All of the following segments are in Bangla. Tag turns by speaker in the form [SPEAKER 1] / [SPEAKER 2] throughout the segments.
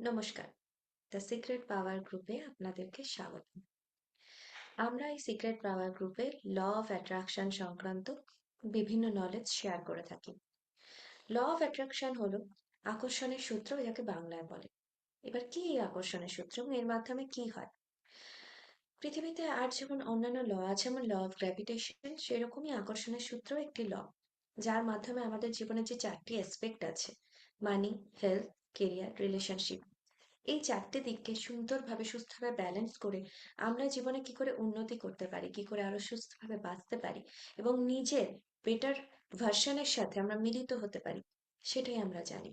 [SPEAKER 1] নমস্কার। দ্য সিক্রেট পাওয়ার গ্রুপে আপনাদেরকে স্বাগত। আমরা এই সিক্রেট পাওয়ার গ্রুপে ল অফ অ্যাট্রাকশন সংক্রান্ত বিভিন্ন নলেজ শেয়ার করে থাকি। ল অফ অ্যাট্রাকশন হলো আকর্ষণের সূত্র যাকে বাংলায় বলে। এবার কি এই আকর্ষণের সূত্র এবং এর মাধ্যমে কি হয়? পৃথিবীতে আর যেমন অন্যান্য ল আছে, যেমন ল অফ গ্র্যাভিটেশন সেরকমই আকর্ষণের সূত্র একটি ল, যার মাধ্যমে আমাদের জীবনে যে চারটি অ্যাসপেক্ট আছে মানি হেলথ কেরিয়ার রিলেশনশিপ এই চারটে দিককে সুন্দরভাবে, সুস্থভাবে ব্যালেন্স করে আমরা জীবনে কি করে উন্নতি করতে পারি, কি করে আরও সুস্থভাবে বাঁচতে পারি এবং নিজের বেটার ভার্সনের সাথে আমরা মিলিত হতে পারি, সেটাই আমরা জানি।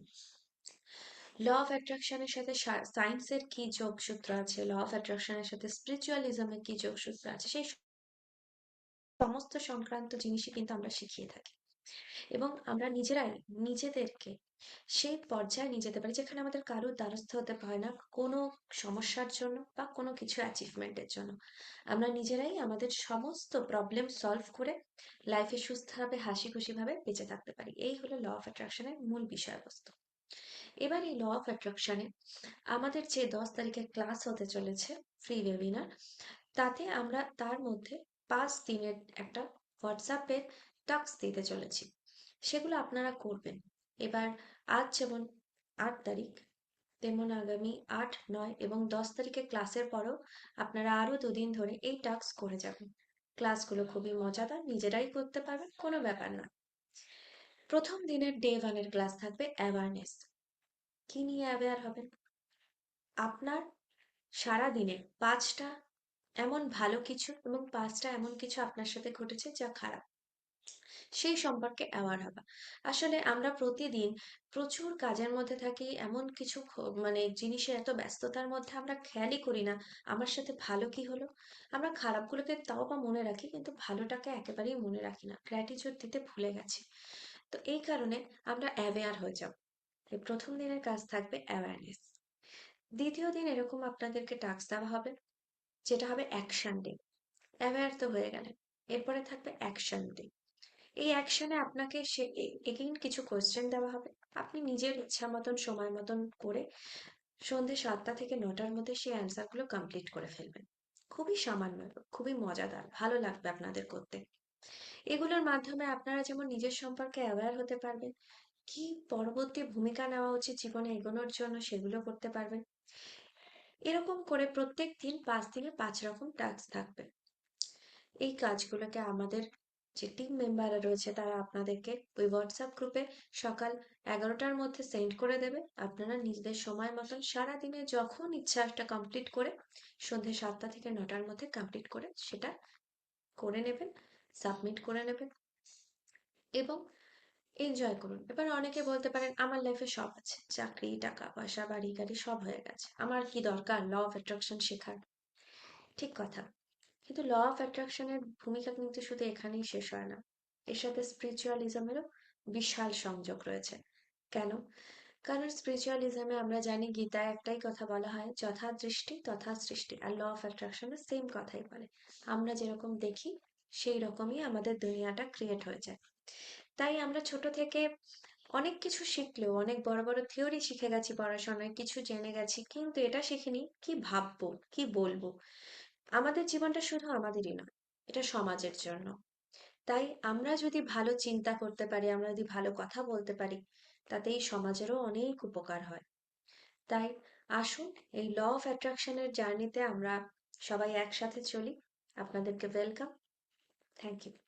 [SPEAKER 1] ল অফ অ্যাট্রাকশনের সাথে সায়েন্সের কি যোগসূত্র আছে? ল অফ অ্যাট্রাকশনের সাথে স্পিরিচুয়ালিজমের কি যোগসূত্র আছে? সেই সমস্ত সংক্রান্ত জিনিসই কিন্তু আমরা শিখিয়ে থাকি এবং আমরা নিজেরাই নিজেদেরকে সেই পর্যায়ে নিয়ে যেতে পারি যেখানে আমাদের কারোর দ্বারস্থ হতে হয় না কোনো সমস্যার জন্য বা কোনো কিছু অ্যাচিভমেন্টের জন্য। আমরা নিজেরাই আমাদের সমস্ত প্রবলেম সলভ করে লাইফে সুস্থভাবে হাসি খুশিভাবে বেঁচে থাকতে পারি। এই হলো ল অফ অ্যাট্রাকশনের মূল বিষয়বস্তু। এবার এই ল অফ অ্যাট্রাকশনে আমাদের যে দশ তারিখে ক্লাস হতে চলেছে ফ্রি ওয়েবিনার তাতে আমরা তার মধ্যে পাঁচ দিনের একটা হোয়াটসঅ্যাপের টাস্ক দিতে চলেছি। সেগুলো আপনারা করবেন। এবার আজ যেমন আট তারিখ, তেমন আগামী আট, নয় এবং দশ তারিখে ক্লাসের পরও আপনারা আরও দুদিন ধরে এই টাস্ক করে যাবেন। ক্লাসগুলো খুবই মজাদার, নিজেরাই করতে পারবেন, কোনো ব্যাপার না। প্রথম দিনের ডে ওয়ানের ক্লাস থাকবে অ্যাওয়ারনেস কি নিয়ে অ্যাওয়্যার হবেন? আপনার সারা দিনে পাঁচটা এমন ভালো কিছু এবং পাঁচটা এমন কিছু আপনার সাথে ঘটেছে যা খারাপ। সেই সম্পর্কে অ্যাওয়ার হবা। আসলে আমরা প্রতিদিন প্রচুর কাজের মধ্যে থাকি, এমন কিছু মানে জিনিসের এত ব্যস্ততার মধ্যে আমরা খেয়ালই করি না, আমার সাথে ভালো কি হলো? আমরা খারাপগুলোকে তাও বা মনে রাখি, কিন্তু ভালোটাকে একেবারেই মনে রাখি না গ্র্যাটিচিউড দিতে ভুলে গেছি। তো এই কারণে আমরা অ্যাওয়্যার হয়ে যাব। প্রথম দিনের কাজ থাকবে অ্যাওয়ারনেস দ্বিতীয় দিন এরকম আপনাদেরকে টাস্ক দেওয়া হবে, যেটা হবে অ্যাকশন ডে অ্যাওয়্যার তো হয়ে গেলেন এরপরে থাকবে অ্যাকশন ডে এই অ্যাকশনে আপনাকে সে এগেইন কিছু কোয়েশ্চেন দেওয়া হবে। আপনি নিজের ইচ্ছা মতন, সময় মতন করে সন্ধে সাতটা থেকে নটার মধ্যে সেই অ্যান্সারগুলো কমপ্লিট করে ফেলবেন। খুবই সামান্য, খুবই মজাদার, ভালো লাগবে আপনাদের করতে। এগুলোর মাধ্যমে আপনারা যেমন নিজের সম্পর্কে অ্যাওয়্যার হতে পারবেন, কি পরবর্তী ভূমিকা নেওয়া উচিত জীবনে এগোনোর জন্য সেগুলো করতে পারবেন। এরকম করে প্রত্যেক দিন পাঁচ দিনে পাঁচ রকম টাস্ক থাকবে। এই কাজগুলোকে আমাদের যে টিম মেম্বাররা রয়েছে তারা আপনাদেরকে ওই হোয়াটসঅ্যাপ গ্রুপে সকাল এগারোটার মধ্যে সেন্ড করে দেবে। আপনারা নিজেদের সময় মতন সারাদিনে যখন ইচ্ছা একটা কমপ্লিট করে সন্ধ্যে সাতটা থেকে নটার মধ্যে কমপ্লিট করে সেটা করে নেবেন সাবমিট করে নেবেন এবং এনজয় করুন। এবার অনেকে বলতে পারেন, আমার লাইফে সব আছে। চাকরি, টাকা, পয়সা, বাড়ি, গাড়ি সব হয়ে গেছে। আমার কি দরকার? ল অফ অ্যাট্রাকশন শেখার। ঠিক কথা। কিন্তু ল অফ অ্যাট্রাকশনের ভূমিকা কিন্তু শুধু এখানেই শেষ হয় না। এর সাথে স্পিরিচুয়ালিজমেরও বিশাল সংযোগ রয়েছে। কেন? কারণ স্পিরিচুয়ালিজমে আমরা জানি গীতায় একটাই কথা বলা হয় যথা দৃষ্টি তথা সৃষ্টি আর ল অফ অ্যাট্রাকশনে সেম কথাই বলে। আমরা যেরকম দেখি, সেই রকমই আমাদের দুনিয়াটা ক্রিয়েট হয়ে যায়। তাই আমরা ছোট থেকে অনেক কিছু শিখলেও, অনেক বড় বড় থিওরি শিখে গেছি পড়াশোনায়, কিছু জেনে গেছি, কিন্তু এটা শিখিনি, কি ভাববো, কি বলব? আমাদের জীবনটা শুধু আমাদেরই নয় এটা সমাজের জন্য। তাই আমরা যদি ভালো চিন্তা করতে পারি, আমরা যদি ভালো কথা বলতে পারি, তাতে এই সমাজেরও অনেক উপকার হয়। তাই আসুন, এই ল অফ অ্যাট্রাকশনের জার্নিতে আমরা সবাই একসাথে চলি। আপনাদেরকে ওয়েলকাম। Thank you.